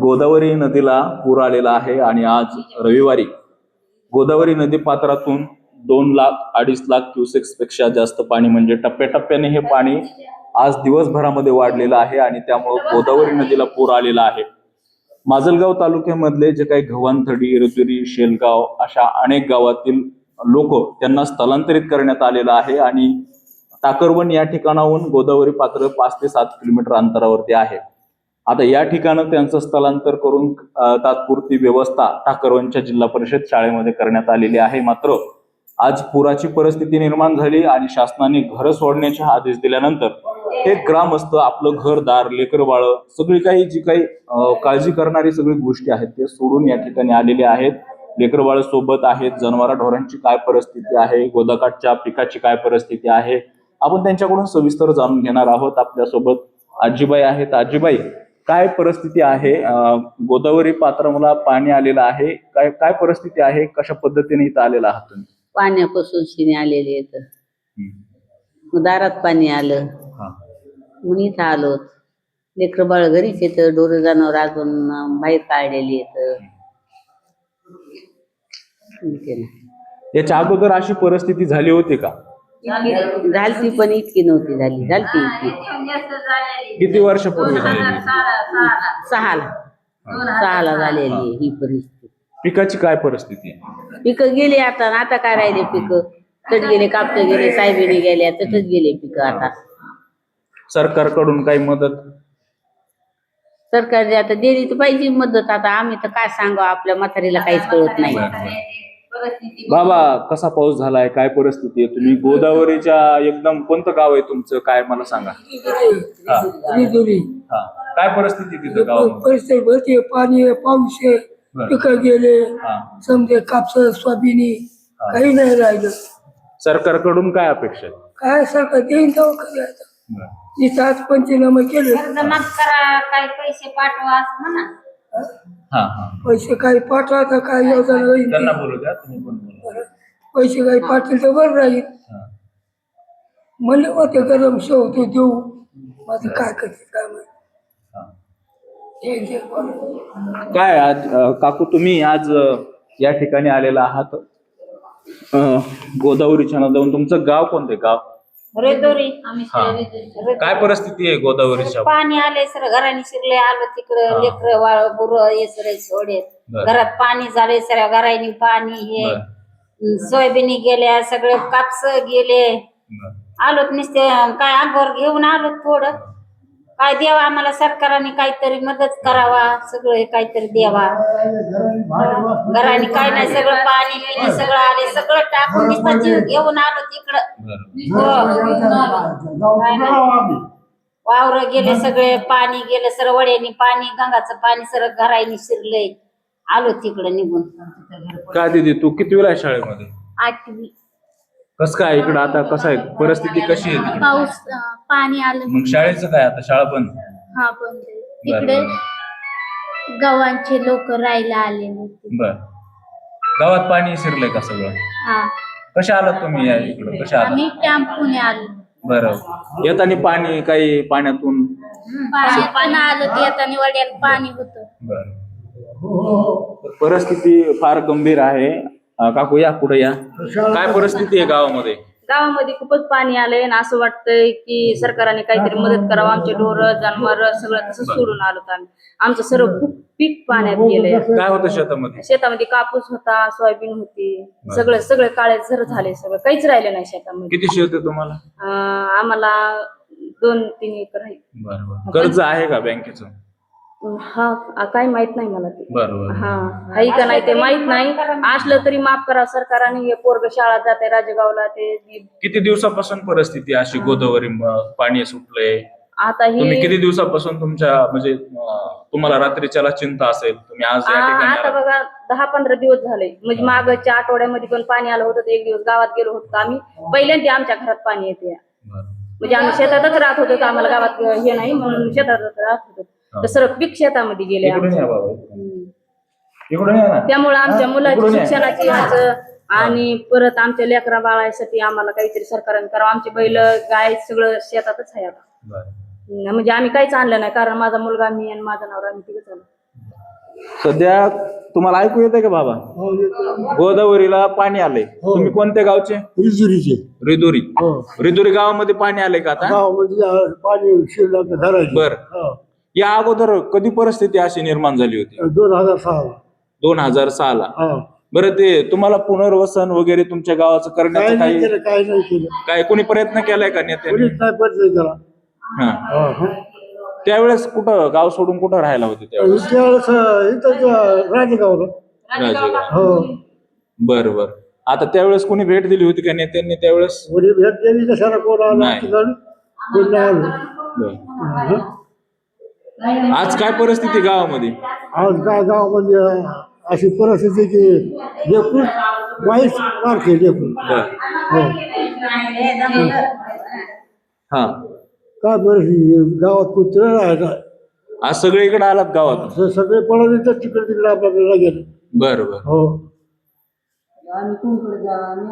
गोदावरी नदीला पूर आलेला आहे आणि आज रविवारी गोदावरी नदी पात्रातून दोन लाख अडीच लाख क्युसेक्सपेक्षा जास्त पाणी म्हणजे टप्प्याटप्प्याने हे पाणी आज दिवसभरामध्ये वाढलेलं आहे आणि त्यामुळं गोदावरी नदीला पूर आलेला आहे. माजलगाव तालुक्यामधले जे काही गव्हाणथडी रजुरी शेलगाव अशा अनेक गावातील लोक त्यांना स्थलांतरित करण्यात आलेलं आहे आणि टाकरवन या ठिकाणाहून गोदावरी पात्र पाच ते सात किलोमीटर अंतरावरती आहे. आता या ठिकाणं त्यांचं स्थलांतर करून तात्पुरती व्यवस्था टाकरवनच्या जिल्हा परिषद शाळेमध्ये करण्यात आलेली आहे. मात्र आज पुराची परिस्थिती निर्माण झाली आणि शासनाने घर सोडण्याचे आदेश दिल्यानंतर हे ग्रामस्थ आपलं घरदार लेकर बाळ सगळी काही जी काही काळजी करणारी सगळी गोष्टी आहेत ते सोडून या ठिकाणी आलेले आहेत. लेकर बाळ सोबत आहेत. जनावरा ढोरांची काय परिस्थिती आहे? गोदाकाठच्या पिकाची काय परिस्थिती आहे? आपण त्यांच्याकडून सविस्तर जाणून घेणार आहोत. आपल्यासोबत आजीबाई आहेत. आजीबाई काय परिस्थिती आहे? गोदावरी पात्राला पाणी आलेलं आहे. काय काय परिस्थिती आहे? कशा पद्धतीने इथं आलेला आहात तुम्ही? पाण्यापासून शिणे आलेले येत दारात पाणी आलं. हा. म्हणून इथं आलो. लेकर बाळ घरीच येतं. डोर जनावर अजून अं, बाहेर काढलेली येत याच्या अगोदर अशी परिस्थिती झाली होती का? झालती पण इतकी नव्हती झाली झालती इतकी. किती वर्षापूर्वी झालेली? सहाला. सहाला झालेली आहे ही परिस्थिती. पिकाची काय परिस्थिती? आहे पिकं गेली आता आणि आता काय राहिले पिकं? तट गेले कापत गेले सायबीने गेल्या तटच गेले पिकं आता. सरकारकडून काही मदत? सरकारने आता दिली तर पाहिजे मदत. आता आम्ही तर काय सांगू आपल्या म्हातारीला काहीच कळत नाही. बाबा कसा पाऊस झालाय? काय परिस्थिती आहे? तुम्ही गोदावरीच्या एकदम कोणतं गाव आहे तुमचं? काय मला सांगा. हा. हा. काय परिस्थिती तिथं गावामध्ये? परिस्थिती भरती पाणी आहे, पाऊस आहे. बरं. पिकं गेले. हा. समजे कापस सोयाबिनी हा. काही नाही राहिलं. सरकारकडून काय अपेक्षा आहे काय सरकार देईन तेव्हा आज पंचनामे केले. जमा करा काही पैसे पाठवा असं म्हणा. हा हा. पैसे काही पाठवा तर काय योजना राहील त्यांना बोलू द्या तुम्ही पण बोला पैसे काही पाठवले तर बरं राहील. हा. म्हणले होते गरम शेव तू देऊ. माझं काय करते काय माहिती. हा. बोल. काय आज अ, काकू तुम्ही आज अ, या ठिकाणी आलेला आहात? अ, गोदावरीच्या नदीवरून तुमचं गाव कोणते गाव? रेदोरी हा. काय परिस्थिती आहे गोदावरीच्या पाणी आले सर घराने शिरले आलं हा. तिकडं लेकर वाळ बुर ये सर सोडे बरं. घरात पाणी झाले सर घराने पाणी हे. सोयाबीनी गेल्या सगळे कापस गेले बरं. आलोत नुसते काय अंगावर घेऊन आलो थोडं काय द्यावा आम्हाला सरकारने काहीतरी मदत करावा सगळं हे काहीतरी द्यावा घराने काय नाही सगळं पाणी पिणी सगळं आले सगळं टाकून नुसतं जीव घेऊन आलो तिकडं. बरं. वावर गेले सगळे पाणी गेले सर वड्यानी पाणी गंगाचं पाणी सर घराईनी शिरलंय. आलो तिकडं निघून. काय दिदी तू किती वेळा शाळेमध्ये? आठवी. कस काय इकडं आता कसं आहे? परिस्थिती कशी आहे तिकडे? पाऊस अं, पाणी आलं. मग शाळेचं काय आता? शाळा बंद? हा पण तिकडे. गावांचे लोक राहायला आलेले होते बर. गावात पाणी शिरलंय का सगळं? हा. कशा आलात तुम्ही या इकडं? कशा आलात? आम्ही टॅम्पूने आलो. बरं. येताना पाणी काही पाण्यातून? पाणी पण आलं ते पाणी होतं. बर. परिस्थिती फार गंभीर आहे. अं, काकू या पुढे या. काय परिस्थिती आहे गावामध्ये? गावामध्ये खूपच पाणी आलंय आणि असं वाटतंय की सरकारने काहीतरी मदत करावं. आमचे ढोर जनावर सगळं तसं सोडून आलो आम्ही. आमचं सर्व खूप पीक पाण्यात गेलंय. काय होतं शेतामध्ये? शेतामध्ये कापूस होता सोयाबीन होती. सगळं सगळे काळे झर झाले सगळं. काहीच राहिलं नाही शेतामध्ये. किती शेत आहे तुम्हाला? अं, आम्हाला दोन तीन एकर आहे. बरं. कर्ज आहे का बँकेचं? हा आ- काही माहीत नाही मला ते. बरोबर. हा आहे का नाही ते माहीत नाही. असलं तरी माफ करा सरकारने. हे पोरग शाळा जाते राजेगावला ते. किती दिवसापासून परिस्थिती अशी? गोदावरी म- पाणी सुटलंय. आता तुम्ही ही किती दिवसापासून तुमच्या म्हणजे अं, तुम्हाला रात्रीच्याला चिंता असेल? तुम्ही आज या आ- ठिकाणी आता आलात. बघा दहा पंधरा दिवस झाले. म्हणजे मागच्या आठवड्यामध्ये पण पाणी आलं होतं तर एक दिवस गावात गेलो होतो आम्ही. पहिल्यांदा आमच्या घरात पाणी येते. बरं. म्हणजे आम्ही शेतातच राहत होतो तर आम्हाला गावात हे नाही म्हणून शेतातच राहत होतो. तर सर्व पीक शेतामध्ये गेले इकडून आमचे. या बाबा इकडून. इकडून या ना? त्यामुळे आमच्या हा, मुलाची इकडून या. शिक्षणाची ह्याचं आणि परत आमच्या लेकरा बाळासाठी आम्हाला काहीतरी सरकारने करावं. आमची बैल गाय सगळं शेतातच आहे आता. बरं. म्हणजे आम्ही काहीच आणलं नाही कारण माझा मुलगा मी आणि माझा नवरा आम्ही तिघच आलो सध्या तुम्हाला ऐकू येतंय का बाबा? गोदावरीला पाणी आलंय. तुम्ही कोणत्या गावचे? रिजुरीचे. रिदुरी हो. रिदुरी गावामध्ये पाणी आलंय का आता? गावामध्ये पाणी शिरलं धरायचे. बर. हो. या अगोदर कधी परिस्थिती अशी निर्माण झाली होती? दोन हजार सहा दोन हजार सहाला. बरं ते तुम्हाला पुनर्वसन वगैरे तुमच्या गावाचं काय करण्याचं नाही काही केलं काय नाही केलं. काय कोणी प्रयत्न केलाय का नेत्यांनी? नाही हा. हा, हा. त्यावेळेस कुठं गाव सोडून कुठं राहायला होते त्यावेळेस? अं, राजगावला. राजेगाव. हो. बर बर. आता त्यावेळेस कोणी भेट दिली होती का नेत्यांनी त्यावेळेस? कोणी भेट दिली कशाला कोण आला नाही. ठिकाणी कोण नाही आलं. बर. हा. आज काय परिस्थिती गावामध्ये? आज काय गावामध्ये अशी परिस्थिती की लेकून वाईट मारते लेकून बर. हो. हा. काय परिस्थिती? गावात कुत्र राहायचा आज सगळीकडे आलात गावात? सगळे पळत येतात तिकडे तिकडे आपल्याकडे गेले बर बर. हो.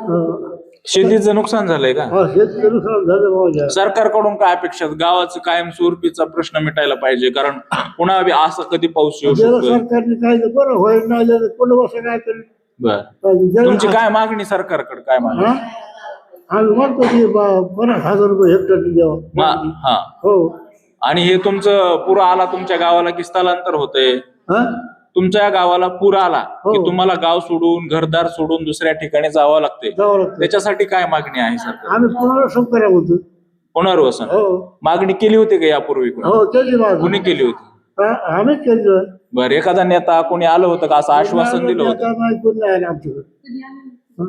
हो. शेतीचं नुकसान झालंय का? हा शेतकरी नुकसान झालं माझ्या सरकारकडून काय अपेक्षा आहेत? गावाचं कायम स्वरूपीचा प्रश्न मिटायला पाहिजे कारण पुन्हा बी असं कधी पाऊस येऊ ज्याला शकतो सरकारने काय ते बरं होईल नाही काय बर. ज्याला- तुमची काय मागणी सरकारकडे? काय मागणी? हा? आम्ही म्हणतो की बा- पन्नास हजार रुपये हेक्टर द्यावा. मा- हा. हो. आणि हे तुमचं पूर आला तुमच्या गावाला की स्थलांतर होतंय? हा? तुमच्या गावाला पूर आला की हो. तुम्हाला गाव सोडून घरदार सोडून दुसऱ्या ठिकाणी जावं लागतं त्याच्यासाठी काय मागणी आहे सरकार आम्ही पुनर्वसन करा म्हणतो पुनर्वसन? हो. मागणी केली होती का यापूर्वी कोणी? हो त्याची कुणी केली होती? हा, आम्हीच केलं बर एखादा नेता कोणी आलं होतं का असं आश्वासन दिलं होतं? आता नाही कोणी नाही आलं आमच्याकडे. हा?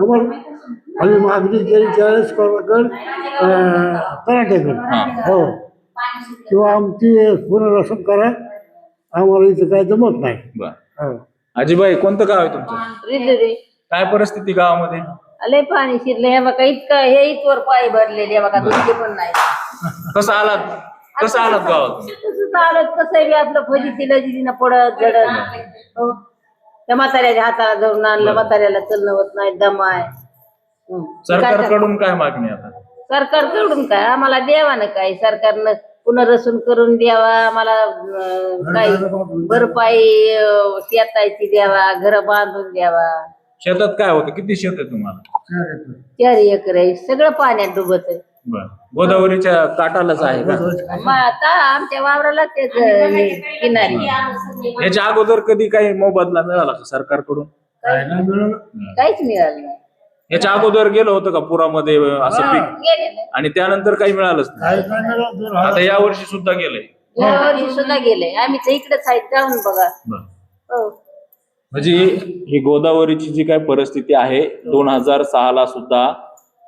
आम्हाला आम्ही मागणी केली त्यावेळेस कोणाकडे हा. हो. किंवा आमची पुनर्वसन करा. आम्हाला इथं काय जमत नाही. बर. हो. आजीबाई कोणतं गाव आहे तुमचं? रिजुरी काय परिस्थिती गावामध्ये? लय पाणी शिरलं. हे बघा इतकं हे इथवर पाय भरलेले हे बघा दुसरे पण नाही. कसं आलात? कसं आलात गावात? तसंच आलं कसं बी आपलं फजिती लजितीनं पडत झडत हो. त्या म्हाताऱ्याच्या हाताला धरून आणलं म्हाताऱ्याला चलणं होत नाही दम आहे. हं. सरकारकडून काय मागणी आता? सरकारकडून काय? आम्हाला द्यावा ना काय? सरकारनं पुनर्वसन करून द्यावा अं, काही भरपाई अं, शेताची द्यावा घर बांधून द्यावा. शेतात काय होतं? किती शेत आहे तुम्हाला? चार एकर. आहे. सगळं पाण्यात डुबत आहे. बर. गोदावरीच्या काटालाच आहे का? मग आता आमच्या वावराला तेच हे किनारी. याच्या अगोदर कधी काही मोबदला मिळाला का सरकारकडून? काय नाही मिळालं. काहीच मिळालं नाही. याच्या अगोदर गेलं होतं का पुरामध्ये असं पीक? गेलेलं. आणि त्यानंतर काही मिळालंच नाही. काय नाही मिळालं. आता या वर्षी सुद्धा गेलंय या वर्षी सुद्धा गेले. आम्ही तर इकडेच आहेत जाऊन बघा. हो. म्हणजे ही गोदावरीची जी काय परिस्थिती आहे दोन हजार सहाला सुद्धा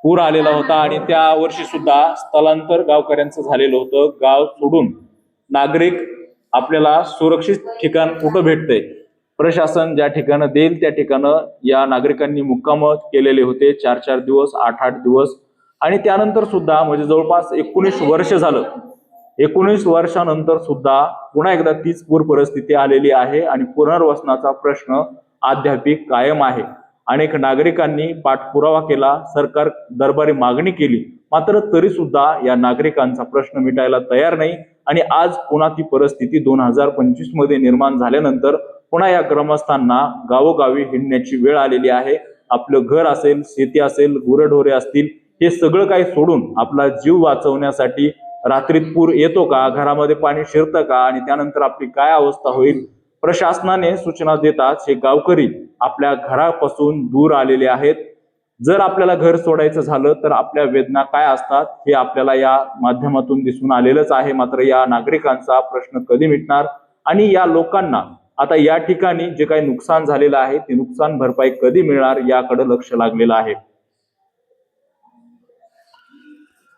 पूर आलेला होता आणि त्या वर्षी सुद्धा स्थलांतर गावकऱ्यांचं झालेलं होतं. गाव सोडून नागरिक आपल्याला सुरक्षित ठिकाण कुठं भेटतंय? प्रशासन ज्या ठिकाणं देईल त्या ठिकाणं या नागरिकांनी मुक्काम केलेले होते. चार चार दिवस आठ आठ दिवस. आणि त्यानंतर सुद्धा म्हणजे जवळपास एकोणीस वर्ष झालं. एकोणीस वर्षानंतर सुद्धा पुन्हा एकदा तीच पूर परिस्थिती आलेली आहे आणि पुनर्वसनाचा प्रश्न अद्याप कायम आहे. अनेक नागरिकांनी पाठपुरावा केला सरकार दरबारी मागणी केली. मात्र तरी सुद्धा या नागरिकांचा प्रश्न मिटायला तयार नाही. आणि आज पुन्हा ती परिस्थिती दोन हजार पंचवीसमध्ये निर्माण झाल्यानंतर पुन्हा या ग्रामस्थांना गावोगावी हिंडण्याची वेळ आलेली आहे. आपलं घर असेल शेती असेल गुरढोरे असतील हे सगळं काही सोडून आपला जीव वाचवण्यासाठी रात्रीत पूर येतो का घरामध्ये पाणी शिरतं का आणि त्यानंतर आपली काय अवस्था होईल? प्रशासनाने सूचना देताच हे गावकरी आपल्या घरापासून दूर आलेले आहेत. जर आपल्याला घर सोडायचं झालं तर आपल्या वेदना काय असतात हे आपल्याला या माध्यमातून दिसून आलेलंच आहे. मात्र या नागरिकांचा प्रश्न कधी मिटणार? आणि या लोकांना आता या ठिकाणी जे काही नुकसान झालेलं आहे ते नुकसान भरपाई कधी मिळणार याकडे लक्ष लागलेलं आहे.